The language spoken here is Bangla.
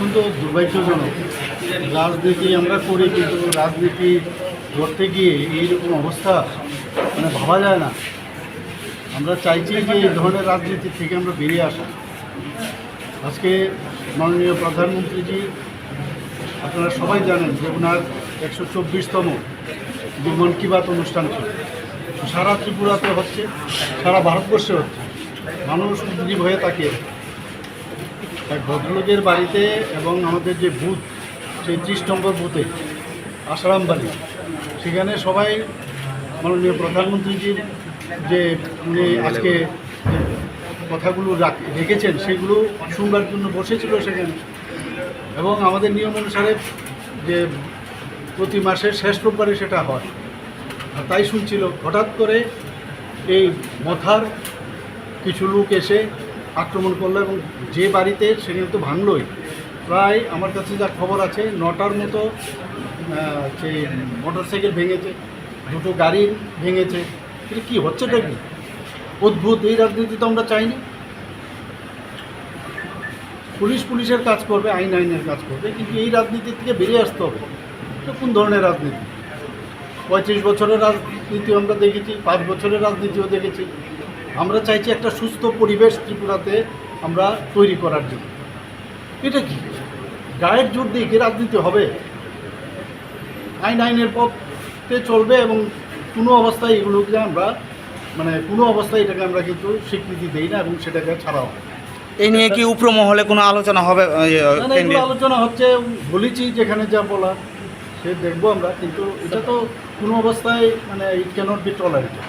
অত্যন্ত দুর্ভাগ্যজনক। রাজনীতি আমরা করি কিন্তু রাজনীতি করতে গিয়ে এইরকম অবস্থা মানে ভাবা যায় না। আমরা চাইছি যে এই ধরনের রাজনীতি থেকে আমরা বেরিয়ে আসা। আজকে মাননীয় প্রধানমন্ত্রীজি, আপনারা সবাই জানেন যে ওনার একশো চব্বিশতম যে মন কি বাত অনুষ্ঠান ছিল। সারা ত্রিপুরাতে হচ্ছে, সারা ভারতবর্ষে হচ্ছে। মানুষ উদ্গ্রীব হয়ে তাকিয়ে থাকে। এক ভদ্রলোকের বাড়িতে এবং আমাদের যে বুথ সেই ত্রিশ নম্বর বুথে আসারাম বাড়ি সেখানে সবাই মাননীয় প্রধানমন্ত্রীজির যে উনি আজকে কথাগুলো রাখ- রেখেছেন, সেগুলো শুনবার জন্য বসেছিল সেখানে। এবং আমাদের নিয়ম অনুসারে যে প্রতি মাসের শেষ রোববারে সেটা হয়। তাই শুনছিল। হঠাৎ করে এই মথার কিছু লোক এসে আক্রমণ করল এবং যে বাড়িতে সেখানে তো ভাঙলোই। প্রায় আমার কাছে যা খবর আছে, নটার মতো সেই মোটর সাইকেল ভেঙেছে, দুটো গাড়ি ভেঙেছে। এটা কী হচ্ছেটা কি? অদ্ভুত, এই রাজনীতি তো আমরা চাইনি। পুলিশ পুলিশের কাজ করবে, আইন আইনের কাজ করবে, কিন্তু এই রাজনীতি থেকে বেরিয়ে আসতে হবে। এটা কোন ধরনের রাজনীতি? পঁয়ত্রিশ বছরের রাজনীতি আমরা দেখেছি, পাঁচ বছরের রাজনীতিও দেখেছি। আমরা চাইছি একটা সুস্থ পরিবেশ ত্রিপুরাতে আমরা তৈরি করার জন্য। এটা কি? গায়ের জোর দিয়ে কি রাজনীতি হবে? আইন আইনের পথে চলবে এবং কোনো অবস্থায় এগুলোকে আমরা মানে কোনো অবস্থায় এটাকে আমরা কিন্তু স্বীকৃতি দিই না এবং সেটাকে ছাড়াও। এই নিয়ে কি উপর মহলে কোনো আলোচনা হবে আলোচনা হচ্ছে বলেছি যেখানে যা বলা সে দেখব আমরা কিন্তু এটা তো কোনো অবস্থায় মানে ইট ক্যানট বি টলারেটেড